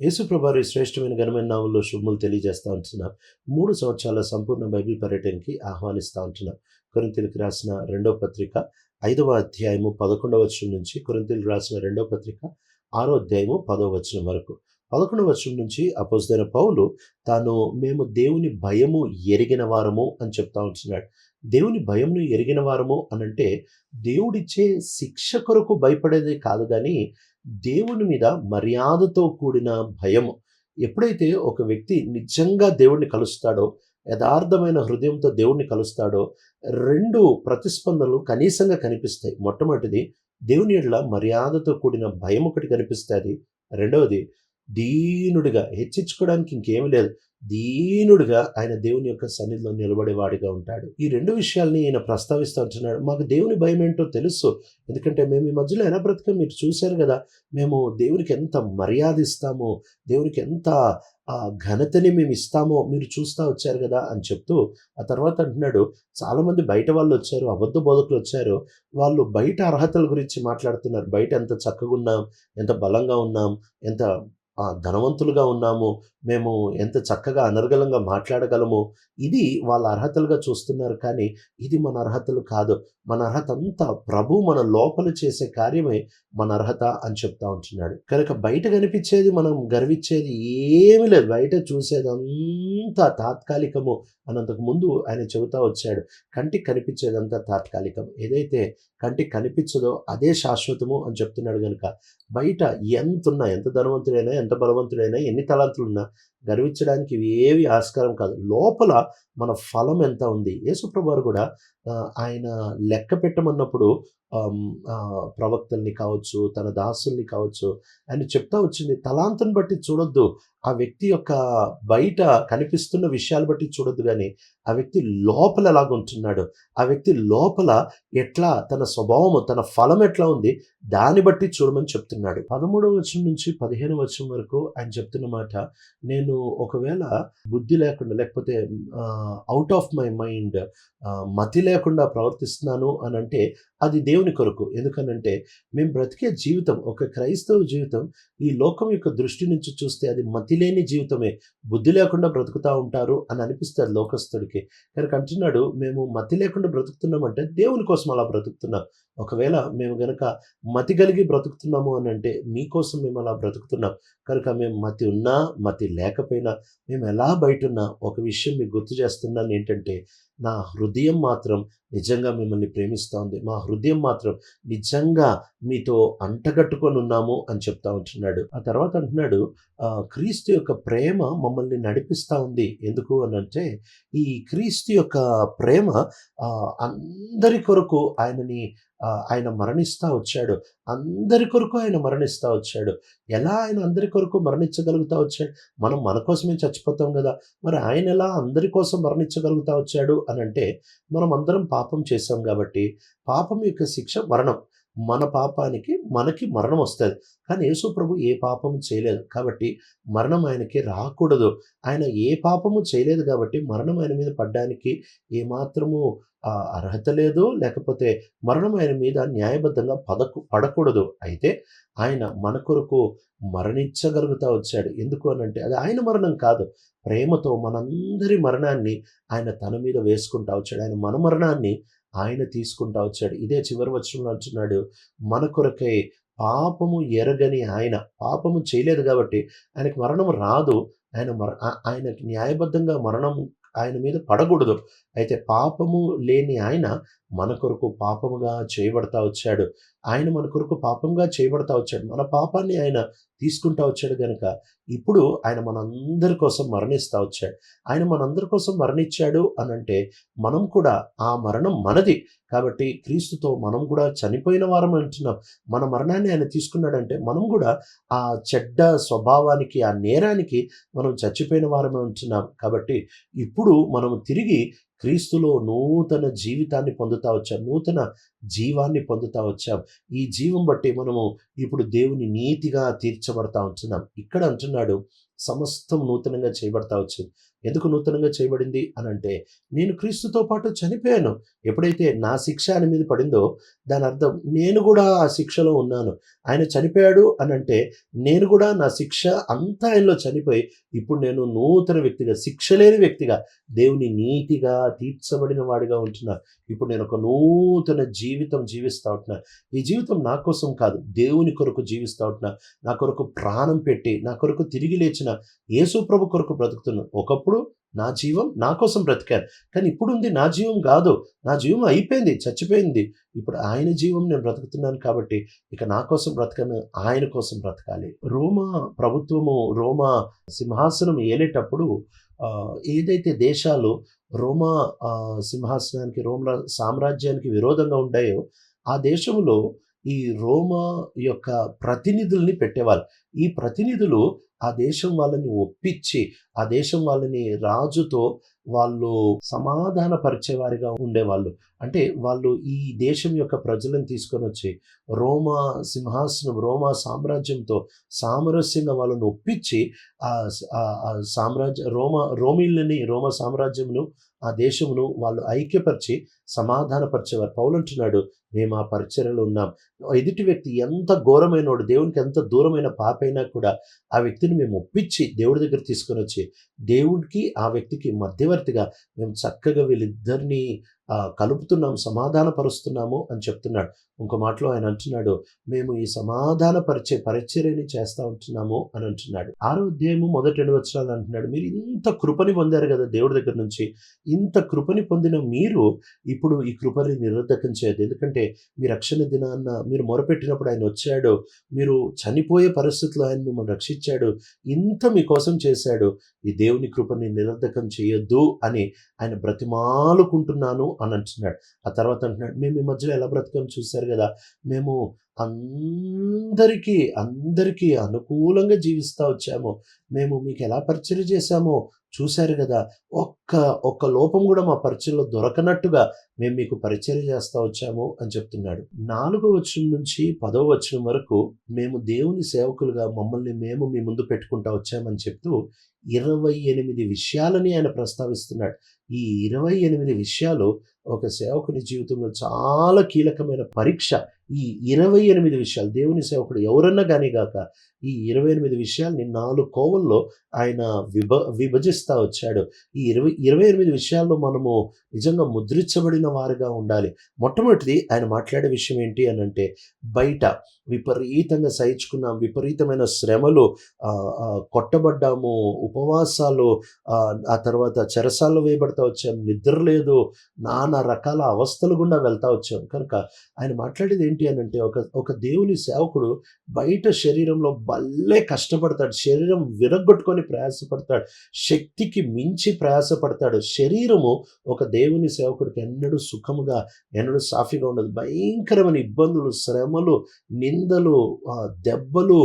యేసుప్రభారి శ్రేష్టమైన ఘనమైన నామంలో శుభములు తెలియజేస్తూ ఉంటున్నాం. మూడు సంవత్సరాల సంపూర్ణ బైబిల్ పర్యటనకి ఆహ్వానిస్తూ ఉంటున్నాం. కొరింతలకు రాసిన రెండో పత్రిక ఐదవ అధ్యాయము పదకొండవ వచనం నుంచి కొరింతలకు రాసిన రెండో పత్రిక ఆరో అధ్యాయము పదో వచనం వరకు. పదకొండవ వర్షం నుంచి అపోజిదైన పౌలు తాను మేము దేవుని భయము ఎరిగిన వారము అని చెప్తా ఉంటున్నాడు. దేవుని భయంను ఎరిగిన వారము అనంటే దేవుడిచ్చే శిక్ష కొరకు భయపడేది కాదు కానీ దేవుని మీద మర్యాదతో కూడిన భయము. ఎప్పుడైతే ఒక వ్యక్తి నిజంగా దేవుణ్ణి కలుస్తాడో యథార్థమైన హృదయంతో దేవుణ్ణి కలుస్తాడో రెండు ప్రతిస్పందనలు కనీసంగా కనిపిస్తాయి. మొట్టమొదటిది దేవుని ఎడల మర్యాదతో కూడిన భయం ఒకటి కనిపిస్తుంది. రెండవది దీనుడిగా హెచ్చించుకోవడానికి ఇంకేమీ లేదు. దీనుడిగా ఆయన దేవుని యొక్క సన్నిధిలో నిలబడేవాడిగా ఉంటాడు. ఈ రెండు విషయాల్ని ఈయన ప్రస్తావిస్తూ ఉంటున్నాడు మాకు దేవుని భయం ఏంటో తెలుసు. ఎందుకంటే మేము ఈ మధ్యలో ఎలా బ్రతకం మీరు చూశారు కదా మేము దేవునికి ఎంత మర్యాద ఇస్తామో దేవునికి ఎంత ఆ ఘనతని మేము ఇస్తామో మీరు చూస్తూ వచ్చారు కదా అని చెప్తూ ఆ తర్వాత అంటున్నాడు చాలామంది బయట వాళ్ళు వచ్చారు అబద్ధ బోధకులు వచ్చారు. వాళ్ళు బయట అర్హతల గురించి మాట్లాడుతున్నారు. బయట ఎంత చక్కగా ఉన్నాం ఎంత బలంగా ఉన్నాం ఎంత ధనవంతులుగా ఉన్నాము మేము ఎంత చక్కగా అనర్గళంగా మాట్లాడగలము ఇది వాళ్ళ అర్హతలుగా చూస్తున్నారు కానీ ఇది మన అర్హతలు కాదు. మన అర్హత అంతా ప్రభు మన లోపల చేసే కార్యమే మన అర్హత అని చెప్తా ఉంటున్నాడు. కనుక బయట కనిపించేది మనం గర్వించేది ఏమి లేదు. బయట చూసేదంతా తాత్కాలికము అన్నంతకు ముందు ఆయన చెబుతా వచ్చాడు. కంటికి కనిపించేదంతా తాత్కాలికం. ఏదైతే కంటికి కనిపించదో అదే శాశ్వతము అని చెప్తున్నాడు కనుక బయట ఎంత ఉన్నా ఎంత ధనవంతుడైనా ఎంత బలవంతుడైనా ఎన్ని తలాంతులున్నా గర్వించడానికి ఇవి ఏవి ఆస్కారం కాదు. లోపల మన ఫలం ఎంత ఉంది? యేసుప్రభు కూడా ఆయన లెక్క పెట్టమన్నప్పుడు ప్రవక్తల్ని కావచ్చు తన దాసుల్ని కావచ్చు ఆయన చెప్తా వచ్చింది తలాంతను బట్టి చూడొద్దు. ఆ వ్యక్తి యొక్క బయట కనిపిస్తున్న విషయాలు బట్టి చూడొద్దు కానీ ఆ వ్యక్తి లోపల ఎలాగుంటున్నాడు? ఆ వ్యక్తి లోపల ఎట్లా తన స్వభావము తన ఫలం ఎట్లా ఉంది? దాన్ని బట్టి చూడమని చెప్తున్నాడు. పదమూడవ వచనం నుంచి పదిహేను వచనం వరకు ఆయన చెప్తున్న మాట నేను ఒకవేళ బుద్ధి లేకుండా లేకపోతే అవుట్ ఆఫ్ మై మైండ్ మతి లేకుండా ప్రవర్తిస్తున్నాను అని అంటే అది దేవుని కొరకు. ఎందుకనంటే మేము బ్రతికే జీవితం ఒక క్రైస్తవ జీవితం ఈ లోకం యొక్క దృష్టి నుంచి చూస్తే అది మతి లేని జీవితమే. బుద్ధి లేకుండా బ్రతుకుతూ ఉంటారు అని అనిపిస్తుంది లోకస్తుడికి. కనుక అంటున్నాడు మేము మతి లేకుండా బ్రతుకుతున్నామంటే దేవుని కోసం అలా బ్రతుకుతున్నాం. ఒకవేళ మేము గనక మతి కలిగి బ్రతుకుతున్నాము అని అంటే మీకోసం మేము అలా బ్రతుకుతున్నాం. కనుక మేము మతి ఉన్నా మతి లేకపోయినా మేము ఎలా బయట ఉన్నా ఒక విషయం మీకు గుర్తు చేస్తున్నాను ఏంటంటే నా హృదయం మాత్రం నిజంగా మిమ్మల్ని ప్రేమిస్తూ ఉంది. మా హృదయం మాత్రం నిజంగా మీతో అంటగట్టుకొని ఉన్నాము అని చెప్తా ఉంటున్నాడు. ఆ తర్వాత అంటున్నాడు క్రీస్తు యొక్క ప్రేమ మమ్మల్ని నడిపిస్తూ ఉంది. ఎందుకు అని అంటే ఈ క్రీస్తు యొక్క ప్రేమ అందరి కొరకు ఆయనని ఆయన మరణిస్తూ వచ్చాడు. అందరి కొరకు ఆయన మరణిస్తూ వచ్చాడు. ఎలా ఆయన అందరి కొరకు మరణించగలుగుతా వచ్చాడు? మనం మన కోసమే చచ్చిపోతాం కదా. మరి ఆయన ఎలా అందరి కోసం మరణించగలుగుతా వచ్చాడు అని అంటే మనం అందరం పాపం చేశాం కాబట్టి పాపం యొక్క శిక్ష మరణం. మన పాపానికి మనకి మరణం వస్తుంది. కానీ యేసు ప్రభు ఏ పాపము చేయలేదు కాబట్టి మరణం ఆయనకి రాకూడదు. ఆయన ఏ పాపము చేయలేదు కాబట్టి మరణం ఆయన మీద పడ్డానికి ఏమాత్రము అర్హత లేదు. లేకపోతే మరణం ఆయన మీద న్యాయబద్ధంగా పదకు పడకూడదు. అయితే ఆయన మన కొరకు మరణించగలుగుతా వచ్చాడు. ఎందుకు అని అంటే అది ఆయన మరణం కాదు. ప్రేమతో మనందరి మరణాన్ని ఆయన తన మీద వేసుకుంటా వచ్చాడు. ఆయన మన మరణాన్ని ఆయన తీసుకుంటా వచ్చాడు. ఇదే చివరి వచనంలో అంటున్నాడు మన కొరకై పాపము ఎరగని ఆయన. పాపము చేయలేదు కాబట్టి ఆయనకు మరణం రాదు. ఆయన మర ఆయనకి న్యాయబద్ధంగా మరణం ఆయన మీద పడకూడదు. అయితే పాపము లేని ఆయన మన కొరకు పాపముగా చేయబడతా వచ్చాడు. ఆయన మన కొరకు పాపంగా చేయబడతా వచ్చాడు. మన పాపాన్ని ఆయన తీసుకుంటా వచ్చాడు కనుక ఇప్పుడు ఆయన మనందరి కోసం మరణిస్తా వచ్చాడు. ఆయన మనందరి కోసం మరణించాడు అని అంటే మనం కూడా ఆ మరణం మనది. కాబట్టి క్రీస్తుతో మనం కూడా చనిపోయిన వారం అంటున్నాం. మన మరణాన్ని ఆయన తీసుకున్నాడంటే మనం కూడా ఆ చెడ్డ స్వభావానికి ఆ నేరానికి మనం చచ్చిపోయిన వారమే ఉంటున్నాం కాబట్టి ఇప్పుడు మనం తిరిగి క్రీస్తులో నూతన జీవితాన్ని పొందుతా వచ్చాం నూతన జీవాన్ని పొందుతా వచ్చాం. ఈ జీవం బట్టి మనము ఇప్పుడు దేవుని నీతిగా తీర్చబడతా ఉంటున్నాం. ఇక్కడ అంటున్నాడు సమస్తం నూతనంగా చేయబడతా వచ్చింది. ఎందుకు నూతనంగా చేయబడింది అని అంటే నేను క్రీస్తుతో పాటు చనిపోయాను. ఎప్పుడైతే నా శిక్ష ఆయన మీద పడిందో దాని అర్థం నేను కూడా ఆ శిక్షలో ఉన్నాను. ఆయన చనిపోయాడు అని అంటే నేను కూడా నా శిక్ష అంతా ఆయనలో చనిపోయి ఇప్పుడు నేను నూతన వ్యక్తిగా శిక్ష లేని వ్యక్తిగా దేవుని నీతిగా తీర్చబడిన వాడిగా ఉంటున్నా. ఇప్పుడు నేను ఒక నూతన జీవితం జీవిస్తూ ఉంటున్నా. ఈ జీవితం నా కోసం కాదు దేవుని కొరకు జీవిస్తూ ఉంటున్నా. నా కొరకు ప్రాణం పెట్టి నా కొరకు తిరిగి లేచిన యేసు ప్రభు కొరకు బ్రతుకుతున్నాను ఒకప్పుడు నా జీవం నా కోసం బ్రతికాను. కానీ ఇప్పుడు ఉంది నా జీవం కాదు. నా జీవం అయిపోయింది చచ్చిపోయింది. ఇప్పుడు ఆయన జీవం నేను బ్రతుకుతున్నాను కాబట్టి ఇక నా కోసం బ్రతకను ఆయన కోసం బ్రతకాలి. రోమా ప్రభుత్వము రోమా సింహాసనం ఏలేటప్పుడు ఏదైతే దేశాలు రోమా సింహాసనానికి రోమా సామ్రాజ్యానికి విరోధంగా ఉంటాయో ఆ దేశంలో ఈ రోమా యొక్క ప్రతినిధుల్ని పెట్టేవాళ్ళు. ఈ ప్రతినిధులు ఆ దేశం వాళ్ళని ఒప్పించి ఆ దేశం వాళ్ళని రాజుతో వాళ్ళు సమాధాన పరిచేవారిగా ఉండేవాళ్ళు. అంటే వాళ్ళు ఈ దేశం యొక్క ప్రజలను తీసుకొని వచ్చి రోమా సింహాసనం రోమా సామ్రాజ్యంతో సామరస్యంగా వాళ్ళని ఒప్పించి ఆ సామ్రాజ్య రోమా రోమిళ్ళని రోమా సామ్రాజ్యమును ఆ దేశమును వాళ్ళు ఐక్యపరిచి సమాధానపరిచేవారు. పౌలు అంటున్నాడు మేము ఆ పరిచర్యలో ఉన్నాం. ఎదుటి వ్యక్తి ఎంత ఘోరమైనోడు దేవునికి ఎంత దూరమైన పాపైనా కూడా ఆ వ్యక్తిని మేము ఒప్పించి దేవుడి దగ్గర తీసుకొని వచ్చి దేవుడికి ఆ వ్యక్తికి మధ్యవర్తిగా మేము చక్కగా వీళ్ళిద్దరినీ కలుపుతున్నాం సమాధానపరుస్తున్నాము అని చెప్తున్నాడు. ఇంకో మాటలో ఆయన అంటున్నాడు మేము ఈ సమాధానపరిచే పరిచర్యని చేస్తూ ఉంటున్నాము అని అంటున్నాడు. ఆరో అధ్యాయము మొదటి రెండు వచనాలు అంటున్నాడు మీరు ఇంత కృపని పొందారు కదా దేవుడి దగ్గర నుంచి. ఇంత కృపని పొందిన మీరు ఇప్పుడు ఈ కృపని నిరర్ధకం చేయదు ఎందుకంటే మీ రక్షణ దినాన్న మీరు మొరపెట్టినప్పుడు ఆయన వచ్చాడు. మీరు చనిపోయే పరిస్థితుల్లో ఆయన మిమ్మల్ని రక్షించాడు. ఇంత మీకోసం చేశాడు. ఈ దేవుని కృపని నిరర్ధకం చేయొద్దు అని ఆయన బ్రతిమాలుకుంటున్నాను అని అంటున్నాడు. ఆ తర్వాత అంటున్నాడు మేము ఈ మధ్యలో ఎలా బ్రతకం చూశారు కదా? మేము అందరికీ అందరికీ అనుకూలంగా జీవిస్తూ వచ్చాము. మేము మీకు ఎలా పరిచయం చేశామో చూశారు కదా. ఒక్క ఒక్క లోపం కూడా మా పరిచయంలో దొరకనట్టుగా మేము మీకు పరిచయం చేస్తూ వచ్చాము అని చెప్తున్నాడు. నాలుగో వచనం నుంచి పదో వచనం వరకు మేము దేవుని సేవకులుగా మమ్మల్ని మేము మీ ముందు పెట్టుకుంటా వచ్చామని చెప్తూ ఇరవై ఎనిమిది విషయాలని ఆయన ప్రస్తావిస్తున్నాడు. ఈ ఇరవై ఎనిమిది విషయాలు ఒక సేవకుని జీవితంలో చాలా కీలకమైన పరీక్ష ఈ ఇరవై ఎనిమిది విషయాలు దేవుని సేవకుడు ఎవరన్నా కానీ గాక ఈ ఇరవై ఎనిమిది విషయాల్ని నాలుగు కోవల్లో ఆయన విభ విభజిస్తూ వచ్చాడు. ఈ ఇరవై ఇరవై ఎనిమిది విషయాల్లో మనము నిజంగా ముద్రించబడిన వారుగా ఉండాలి. మొట్టమొదటిది ఆయన మాట్లాడే విషయం ఏంటి అని అంటే బయట విపరీతంగా సహించుకున్నాం విపరీతమైన శ్రమలు కొట్టబడ్డాము ఉపవాసాలు ఆ, ఆ తర్వాత చెరసాల్లో వేయబడతా వచ్చాం నిద్ర లేదు నానా రకాల అవస్థలు గుండా వెళ్తా వచ్చాం. కనుక ఆయన మాట్లాడేది ఏంటి అని అంటే ఒక ఒక దేవుని సేవకుడు బయట శరీరంలో భలే కష్టపడతాడు. శరీరం విరగొట్టుకొని ప్రయాసపడతాడు. శక్తికి మించి ప్రయాసపడతాడు. శరీరము ఒక దేవుని సేవకుడికి ఎన్నడూ సుఖముగా ఎన్నడూ సాఫీగా ఉండదు. భయంకరమైన ఇబ్బందులు శ్రమలు నిందలు దెబ్బలు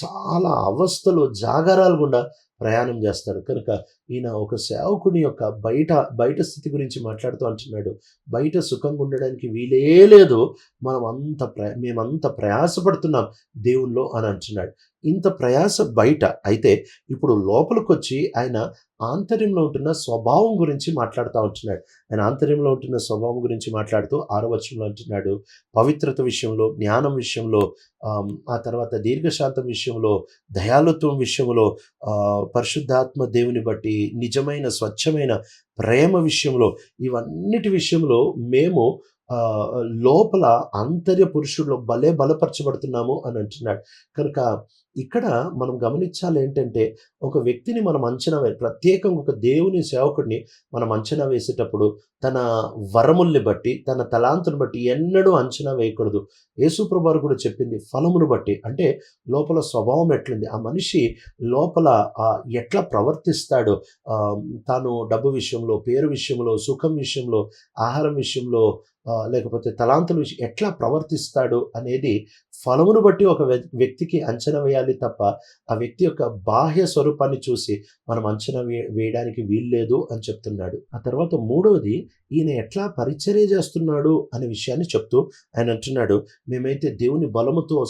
చాలా అవస్థలు జాగారాలు గుండా ప్రయాణం చేస్తాడు కనుక ఈయన ఒక సేవకుని యొక్క బయట బయట స్థితి గురించి మాట్లాడుతూ అంటున్నాడు బయట సుఖంగా ఉండడానికి వీలే లేదు. మనం అంత ప్ర మేమంత ప్రయాసపడుతున్నాం దేవుల్లో అని అంటున్నాడు. ఇంత ప్రయాస బయట. అయితే ఇప్పుడు లోపలికి వచ్చి ఆయన ఆంతర్యంలో ఉంటున్న స్వభావం గురించి మాట్లాడుతూ ఉంటున్నాడు. ఆయన ఆంతర్యంలో ఉంటున్న స్వభావం గురించి మాట్లాడుతూ ఆరవచనంలో అంటున్నాడు. పవిత్రత విషయంలో జ్ఞానం విషయంలో ఆ తర్వాత దీర్ఘశాంతం విషయంలో దయాలుత్వం విషయంలో పరిశుద్ధాత్మ దేవుని బట్టి నిజమైన స్వచ్ఛమైన ప్రేమ విషయంలో ఇవన్నిటి విషయంలో మేము లోపల అంతర్య పురుషుల్లో భలే బలపరచబడుతున్నాము అని అంటున్నాడు. కనుక ఇక్కడ మనం గమనించాలి ఏంటంటే ఒక వ్యక్తిని మనం అంచనా వే ప్రత్యేకంగా ఒక దేవుని సేవకుడిని మనం అంచనా వేసేటప్పుడు తన వరముల్ని బట్టి తన తలాంతుని బట్టి ఎన్నడూ అంచనా వేయకూడదు. యేసుప్రభారు కూడా చెప్పింది ఫలమును బట్టి. అంటే లోపల స్వభావం ఎట్లుంది? ఆ మనిషి లోపల ఎట్లా ప్రవర్తిస్తాడు? తాను డబ్బు విషయంలో పేరు విషయంలో సుఖం విషయంలో ఆహారం విషయంలో లేకపోతే తలాంతుల విషయం ఎట్లా ప్రవర్తిస్తాడు అనేది ఫలమును బట్టి ఒక వ్య- వ్యక్తికి అంచనా వేయాలి. తప్ప ఆ వ్యక్తి యొక్క బాహ్య స్వరూపాన్ని చూసి మనం అంచనా వే- వేయడానికి వీల్లేదు అని చెప్తున్నాడు. ఆ తర్వాత మూడవది ఈయన ఎట్లా పరిచర్య చేస్తున్నాడు అనే విషయాన్ని చెప్తూ ఆయన అంటున్నాడు మేమైతే దేవుని బలముతో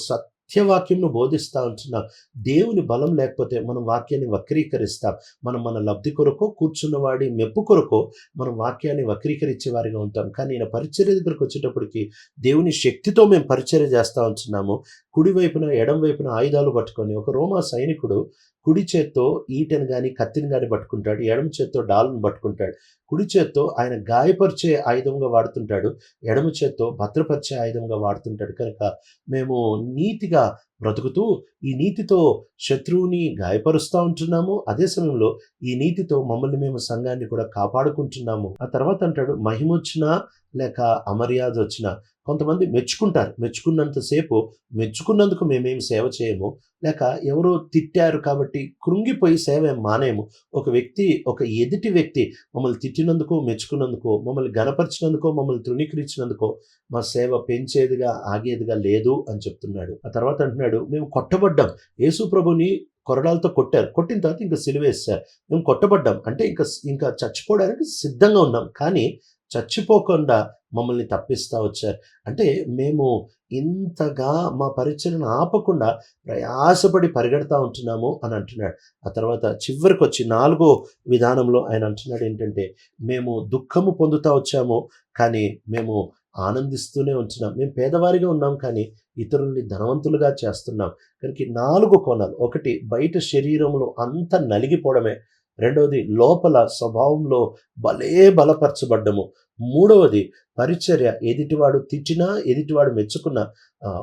సత్యవాక్యంను బోధిస్తా ఉంటున్నాం. దేవుని బలం లేకపోతే మనం వాక్యాన్ని వక్రీకరిస్తాం. మనం మన లబ్ధి కొరకో కూర్చున్నవాడి మెప్పు కొరకో మనం వాక్యాన్ని వక్రీకరించే వారిగా ఉంటాం. కానీ ఈయన పరిచర్య దగ్గరకు వచ్చేటప్పటికి దేవుని శక్తితో మేము పరిచర్య చేస్తూ ఉంటున్నాము. కుడి వైపున ఎడం వైపున ఆయుధాలు పట్టుకొని ఒక రోమా సైనికుడు కుడి చేత్తో ఈటెను కానీ కత్తిని కానీ పట్టుకుంటాడు. ఎడమ చేత్తో డాల్ను పట్టుకుంటాడు. కుడి చేత్తో ఆయన గాయపరిచే ఆయుధంగా వాడుతుంటాడు. ఎడమ చేత్తో భద్రపరిచే ఆయుధంగా వాడుతుంటాడు. కనుక మేము నీతిగా బ్రతుకుతూ ఈ నీతితో శత్రువుని గాయపరుస్తూ ఉంటున్నాము. అదే సమయంలో ఈ నీతితో మమ్మల్ని మేము సంఘాన్ని కూడా కాపాడుకుంటున్నాము. ఆ తర్వాత అంటాడు మహిమొచ్చినా లేక అమర్యాద వచ్చినా కొంతమంది మెచ్చుకుంటారు. మెచ్చుకున్నంతసేపు మెచ్చుకున్నందుకు మేమేం సేవ చేయము. లేక ఎవరో తిట్టారు కాబట్టి కృంగిపోయి సేవ ఏం మానేము ఒక వ్యక్తి ఒక ఎదుటి వ్యక్తి మమ్మల్ని తిట్టినందుకో మెచ్చుకున్నందుకో మమ్మల్ని గనపరిచినందుకో మమ్మల్ని తృణీకరించినందుకో మా సేవ పెంచేదిగా ఆగేదిగా లేదు అని చెప్తున్నాడు. ఆ తర్వాత అంటున్నాడు మేము కొట్టబడ్డాం. యేసు ప్రభుని కొరడాలతో కొట్టారు. కొట్టిన తర్వాత ఇంకా సిలువేస్తారు మేము కొట్టబడ్డాం. అంటే ఇంకా ఇంకా చచ్చిపోవడానికి సిద్ధంగా ఉన్నాం. కానీ చచ్చిపోకుండా మమ్మల్ని తప్పిస్తా వచ్చారు. అంటే మేము ఇంతగా మా పరిచయను ఆపకుండా ప్రయాసపడి పరిగెడతా ఉంటున్నాము అని అంటున్నాడు. ఆ తర్వాత చివరికి వచ్చి నాలుగో విధానంలో ఆయన అంటున్నాడు ఏంటంటే మేము దుఃఖము పొందుతా వచ్చాము. కానీ మేము ఆనందిస్తూనే ఉంటున్నాం. మేము పేదవారిగా ఉన్నాం. కానీ ఇతరుల్ని ధనవంతులుగా చేస్తున్నాం కనుక నాలుగు కోణాలు ఒకటి బయట శరీరంలో అంత నలిగిపోవడమే రెండవది లోపల స్వభావంలో భలే బలపరచబడ్డము మూడవది పరిచర్య ఎదుటివాడు తిట్టినా ఎదుటివాడు మెచ్చుకున్నా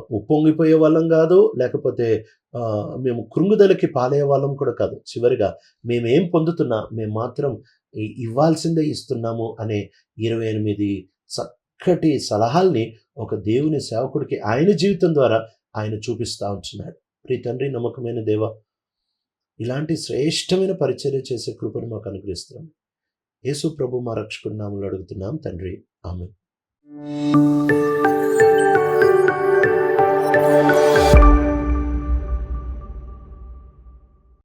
ఉప్పొంగిపోయే వాళ్ళం కాదు లేకపోతే మేము కృంగుదలకి పాలయ్యే వాళ్ళం కూడా కాదు. చివరిగా మేమేం పొందుతున్నా మేము మాత్రం ఇవ్వాల్సిందే ఇస్తున్నాము అనే ఇరవై ఎనిమిది చక్కటి సలహాల్ని ఒక దేవుని సేవకుడికి ఆయన జీవితం ద్వారా ఆయన చూపిస్తా ఉంటున్నాడు. ప్రీ తండ్రి నమ్మకమైన దేవ ఇలాంటి శ్రేష్టమైన పరిచర్య చేసే కృపను మాకు అనుగ్రహిస్తున్నాం. యేసు ప్రభు మా రక్షకుడు నామలు అడుగుతున్నాం. తండ్రి ఆమె